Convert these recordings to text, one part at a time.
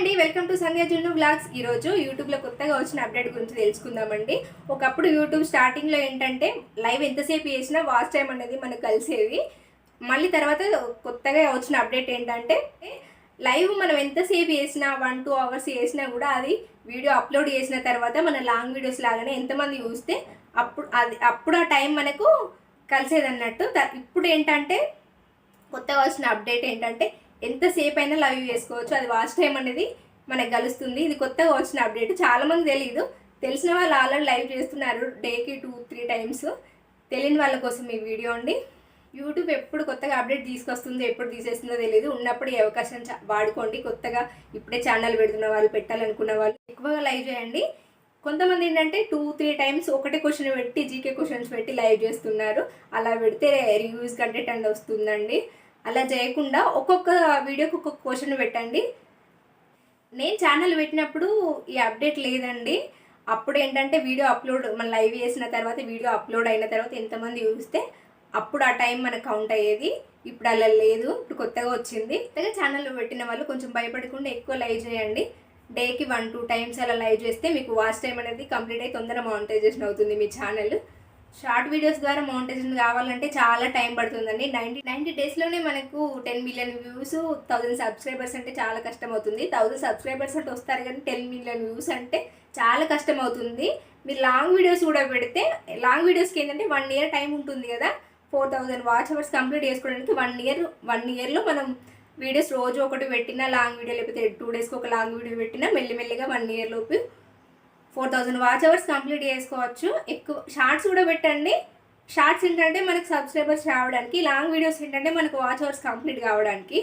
అండి welcome to సంధ్య జున్ను blogs ఈరోజు యూట్యూబ్లో కొత్తగా వచ్చిన అప్డేట్ గురించి తెలుసుకుందామండి. ఒకప్పుడు యూట్యూబ్ స్టార్టింగ్లో ఏంటంటే లైవ్ ఎంతసేపు చేసినా వాచ్ టైం అనేది మనకు కలిసేది మళ్ళీ తర్వాత కొత్తగా వచ్చిన అప్డేట్ ఏంటంటే లైవ్ మనం ఎంతసేపు చేసినా వన్ టూ అవర్స్ చేసినా కూడా అది వీడియో అప్లోడ్ చేసిన తర్వాత మన లాంగ్ వీడియోస్ లాగానే ఎంతమంది చూస్తే అప్పుడు అది అప్పుడు ఆ టైం మనకు కలిసేది అన్నట్టు ఇప్పుడు ఏంటంటే కొత్తగా వచ్చిన అప్డేట్ ఏంటంటే ఎంతసేపు అయినా లైవ్ చేసుకోవచ్చు. అది వాచ్ టైం అనేది మనకు కలుస్తుంది. ఇది కొత్తగా వచ్చిన అప్డేట్. చాలామంది తెలియదు తెలిసిన వాళ్ళు ఆల్రెడీ లైవ్ చేస్తున్నారు డేకి టూ త్రీ టైమ్స్. తెలియని వాళ్ళ కోసం ఈ వీడియో అండి. యూట్యూబ్ ఎప్పుడు కొత్తగా అప్డేట్ తీసుకొస్తుందో ఎప్పుడు తీసేస్తుందో తెలియదు ఉన్నప్పుడు ఈ అవకాశం చా- వాడుకోండి. కొత్తగా ఇప్పుడే ఛానల్ పెడుతున్న వాళ్ళు పెట్టాలనుకున్న వాళ్ళు ఎక్కువగా లైవ్ చేయండి. కొంతమంది ఏంటంటే టూ త్రీ టైమ్స్ ఒకటే క్వశ్చన్ పెట్టి జీకే క్వశ్చన్స్ పెట్టి లైవ్ చేస్తున్నారు. అలా పెడితే రివ్యూస్ కంటెంట్ అండ్ వస్తుందండి. అలా చేయకుండా ఒక్కొక్క వీడియోకి ఒక్కొక్క క్వశ్చన్ పెట్టండి. నేను ఛానల్ పెట్టినప్పుడు ఈ అప్డేట్ లేదండి. అప్పుడు ఏంటంటే వీడియో అప్లోడ్ మన లైవ్ చేసిన తర్వాత వీడియో అప్లోడ్ అయిన తర్వాత ఎంతమంది చూస్తే అప్పుడు ఆ టైం మనకు కౌంట్ అయ్యేది. ఇప్పుడు అలా లేదు. ఇప్పుడు కొత్తగా వచ్చింది. కొత్తగా ఛానల్ పెట్టిన వాళ్ళు కొంచెం భయపడకుండా ఎక్కువ లైవ్ చేయండి. డేకి వన్ టూ టైమ్స్ అలా లైవ్ చేస్తే మీకు వాచ్ టైం అనేది కంప్లీట్ అయ్యి తొందర మానిటైజేషన్ అవుతుంది మీ ఛానల్ షార్ట్ వీడియోస్ ద్వారా మోనిటైజేషన్ కావాలంటే చాలా టైం పడుతుందండి. నైంటీ నైంటీ డేస్లోనే మనకు ten million views thousand subscribers అంటే చాలా కష్టం అవుతుంది థౌజండ్ సబ్స్క్రైబర్స్ అంటే వస్తారు కానీ టెన్ మిలియన్ వ్యూస్ అంటే చాలా కష్టం అవుతుంది మీరు లాంగ్ వీడియోస్ కూడా పెడితే లాంగ్ వీడియోస్కి ఏంటంటే వన్ ఇయర్ టైం ఉంటుంది కదా. Four thousand watch hours complete చేసుకోవడానికి వన్ ఇయర్ వన్ ఇయర్లో మనం వీడియోస్ రోజు ఒకటి పెట్టినా లాంగ్ వీడియో లేకపోతే టూ డేస్కి ఒక లాంగ్ వీడియో పెట్టినా మెల్లిమెల్లిగా వన్ ఇయర్ లోపు four thousand watch hours complete చేసుకోవచ్చు. ఎక్కువ షార్ట్స్ కూడా పెట్టండి. షార్ట్స్ ఏంటంటే మనకు సబ్స్క్రైబర్స్ రావడానికి లాంగ్ వీడియోస్ ఏంటంటే మనకు వాచ్ అవర్స్ కంప్లీట్ కావడానికి.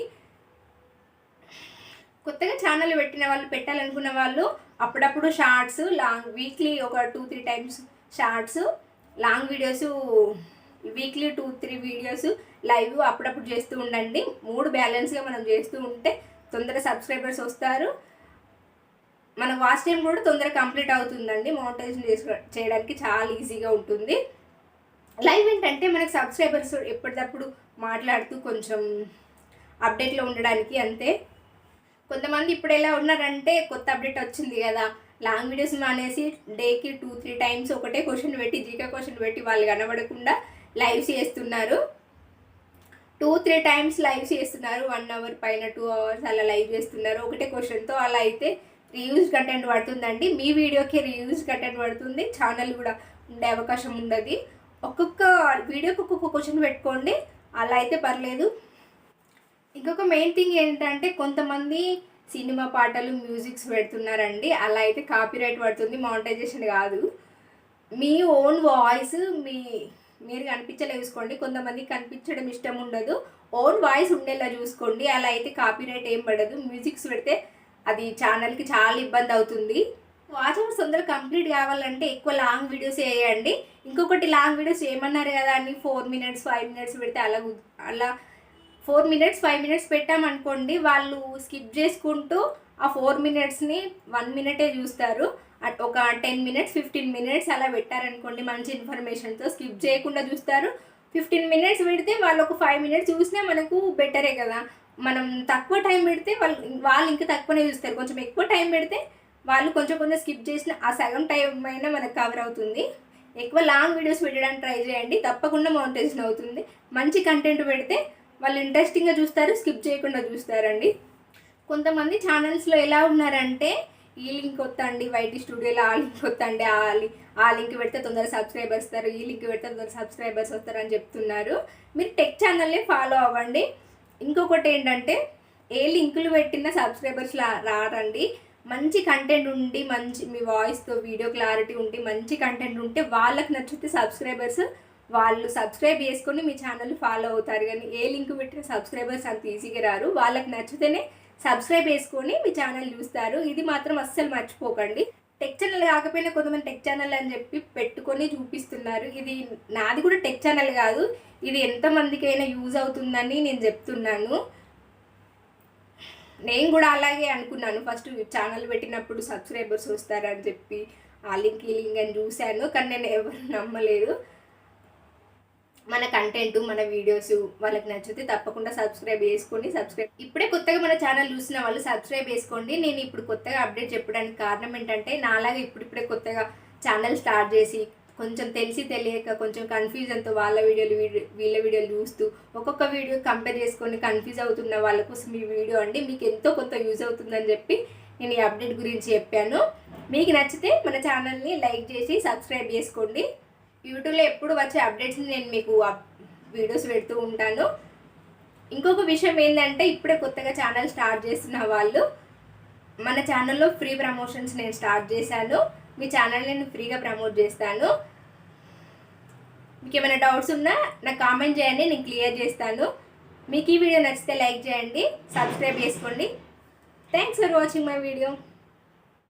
కొత్తగా ఛానల్ పెట్టిన వాళ్ళు పెట్టాలనుకున్న వాళ్ళు అప్పుడప్పుడు షార్ట్స్ లాంగ్ వీక్లీ ఒక two three times shorts long videos weekly two three videos live అప్పుడప్పుడు చేస్తూ ఉండండి. మూడు బ్యాలెన్స్గా మనం చేస్తూ ఉంటే తొందరగా సబ్స్క్రైబర్స్ వస్తారు. మన వాచ్ టైం కూడా తొందరగా కంప్లీట్ అవుతుందండి. మౌంటైజేషన్ చేసుకో చేయడానికి చాలా ఈజీగా ఉంటుంది. లైవ్ ఏంటంటే మనకి సబ్స్క్రైబర్స్ ఎప్పటికప్పుడు మాట్లాడుతూ కొంచెం అప్డేట్లో ఉండడానికి అంతే. కొంతమంది ఇప్పుడు ఎలా ఉన్నారంటే కొత్త అప్డేట్ వచ్చింది కదా. లాంగ్ వీడియోస్ మానేసి డేకి టూ త్రీ టైమ్స్ ఒకటే క్వశ్చన్ పెట్టి జీకే క్వశ్చన్ పెట్టి వాళ్ళు కనబడకుండా లైవ్స్ చేస్తున్నారు. టూ త్రీ టైమ్స్ లైవ్ చేస్తున్నారు. వన్ అవర్ పైన టూ అవర్స్ అలా లైవ్ చేస్తున్నారు. ఒకటే క్వశ్చన్తో అలా అయితే రీయూజ్ కంటెంట్ పడుతుందండి. మీ వీడియోకి రీయూజ్ కంటెంట్ పడుతుంది. ఛానల్ కూడా ఉండే అవకాశం ఉండదు. ఒక్కొక్క వీడియోకి ఒక్కొక్క క్వశ్చన్ పెట్టుకోండి. అలా అయితే పర్లేదు. ఇంకొక మెయిన్ థింగ్ ఏంటంటే కొంతమంది సినిమా పాటలు మ్యూజిక్స్ పెడుతున్నారండి. అలా అయితే కాపీరైట్ పడుతుంది. మానిటైజేషన్ కాదు. మీ ఓన్ వాయిస్ మీ మీరు కనిపించలే చూసుకోండి. కొంతమంది కనిపించడం ఇష్టం ఉండదు. ఓన్ వాయిస్ ఉండేలా చూసుకోండి. అలా అయితే కాపీరైట్ ఏం పడదు. మ్యూజిక్స్ పెడితే అది ఛానల్కి చాలా ఇబ్బంది అవుతుంది. వాచ్ అవర్స్ తొందరగా కంప్లీట్ కావాలంటే ఎక్కువ లాంగ్ వీడియోస్ వేయండి ఇంకొకటి లాంగ్ వీడియోస్ ఏమన్నారు కదా అని ఫోర్ మినిట్స్ ఫైవ్ మినిట్స్ పెడితే అలా అలా ఫోర్ మినిట్స్ ఫైవ్ మినిట్స్ పెట్టామనుకోండి వాళ్ళు స్కిప్ చేసుకుంటూ ఆ ఫోర్ మినిట్స్ని వన్ మినిటే చూస్తారు. అట్ ఒక టెన్ మినిట్స్ ఫిఫ్టీన్ మినిట్స్ అలా పెట్టారనుకోండి మంచి ఇన్ఫర్మేషన్తో స్కిప్ చేయకుండా చూస్తారు. ఫిఫ్టీన్ మినిట్స్ పెడితే వాళ్ళు ఒక ఫైవ్ మినిట్స్ చూసినా మనకు బెటరే కదా. మనం తక్కువ టైం పెడితే వాళ్ళు వాళ్ళు ఇంకా తక్కువనే చూస్తారు. కొంచెం ఎక్కువ టైం పెడితే వాళ్ళు కొంచెం కొంచెం స్కిప్ చేసిన ఆ సగం టైం అయినా మనకు కవర్ అవుతుంది. ఎక్కువ లాంగ్ వీడియోస్ పెట్టడానికి ట్రై చేయండి. తప్పకుండా మౌంటేషన్ అవుతుంది. మంచి కంటెంట్ పెడితే వాళ్ళు ఇంట్రెస్టింగ్గా చూస్తారు స్కిప్ చేయకుండా చూస్తారండి. కొంతమంది ఛానల్స్లో ఎలా ఉన్నారంటే ఈ లింక్ వద్దండి వైటీ స్టూడియోలో ఆ లింక్ వద్దండి ఆ లింక్ ఆ లింక్ పెడితే తొందరగా సబ్స్క్రైబర్స్ వస్తారు ఈ లింక్ పెడితే తొందర సబ్స్క్రైబర్స్ వస్తారు అని చెప్తున్నారు. మీరు టెక్ ఛానల్ని ఫాలో అవ్వండి. ఇంకొకటి ఏంటంటే ఏ లింకులు పెట్టినా సబ్స్క్రైబర్స్ లా రారండి. మంచి కంటెంట్ ఉండి మంచి మీ వాయిస్తో వీడియో క్లారిటీ ఉండి మంచి కంటెంట్ ఉంటే వాళ్ళకి నచ్చితే సబ్స్క్రైబర్స్ వాళ్ళు సబ్స్క్రైబ్ చేసుకొని మీ ఛానల్ ఫాలో అవుతారు. కానీ ఏ లింక్ పెట్టిన సబ్స్క్రైబర్స్ అంత ఈజీగా రారు. వాళ్ళకి నచ్చితేనే సబ్స్క్రైబ్ చేసుకొని మీ ఛానల్ చూస్తారు. ఇది మాత్రం అస్సలు మర్చిపోకండి. టెక్ ఛానల్ కాకపోయినా కొంతమంది టెక్ ఛానల్ అని చెప్పి పెట్టుకొని చూపిస్తున్నారు. ఇది నాది కూడా టెక్ ఛానల్ కాదు. ఇది ఎంతమందికైనా యూజ్ అవుతుందని నేను చెప్తున్నాను. నేను కూడా అలాగే అనుకున్నాను. ఫస్ట్ ఛానల్ పెట్టినప్పుడు సబ్స్క్రైబర్స్ వస్తారని చెప్పి ఆ లింక్ ఈ లింక్ అని చూశాను. కానీ నేను ఎవరు నమ్మలేదు. మన కంటెంట్ మన వీడియోస్ వాళ్ళకి నచ్చితే తప్పకుండా సబ్స్క్రైబ్ చేసుకోండి. సబ్స్క్రైబ్ ఇప్పుడే కొత్తగా మన ఛానల్ చూసిన వాళ్ళు సబ్స్క్రైబ్ చేసుకోండి. నేను ఇప్పుడు కొత్తగా అప్డేట్ చెప్పడానికి కారణం ఏంటంటే నాలాగా ఇప్పుడిప్పుడే కొత్తగా ఛానల్ స్టార్ట్ చేసి కొంచెం తెలిసి తెలియక కొంచెం కన్ఫ్యూజన్తో వాళ్ళ వీడియోలు వీళ్ళ వీడియోలు చూస్తూ ఒక్కొక్క వీడియో కంపేర్ చేసుకొని కన్ఫ్యూజ్ అవుతున్న వాళ్ళ కోసం ఈ వీడియో అండి. మీకు ఎంతో కొంత యూజ్ అవుతుందని చెప్పి నేను ఈ అప్డేట్ గురించి చెప్పాను. మీకు నచ్చితే మన ఛానల్ని లైక్ చేసి సబ్స్క్రైబ్ చేసుకోండి. యూట్యూబ్లో ఎప్పుడు వచ్చే అప్డేట్స్ని నేను మీకు వీడియోస్ పెడుతూ ఉంటాను. ఇంకొక విషయం ఏంటంటే ఇప్పుడే కొత్తగా ఛానల్ స్టార్ట్ చేస్తున్న వాళ్ళు మన ఛానల్లో ఫ్రీ ప్రమోషన్స్ నేను స్టార్ట్ చేశాను. మీ ఛానల్ నేను ఫ్రీగా ప్రమోట్ చేస్తాను. మీకు ఏమైనా డౌట్స్ ఉన్నా నాకు కామెంట్ చేయండి నేను క్లియర్ చేస్తాను. మీకు ఈ వీడియో నచ్చితే లైక్ చేయండి సబ్స్క్రైబ్ చేసుకోండి. Thanks for watching my video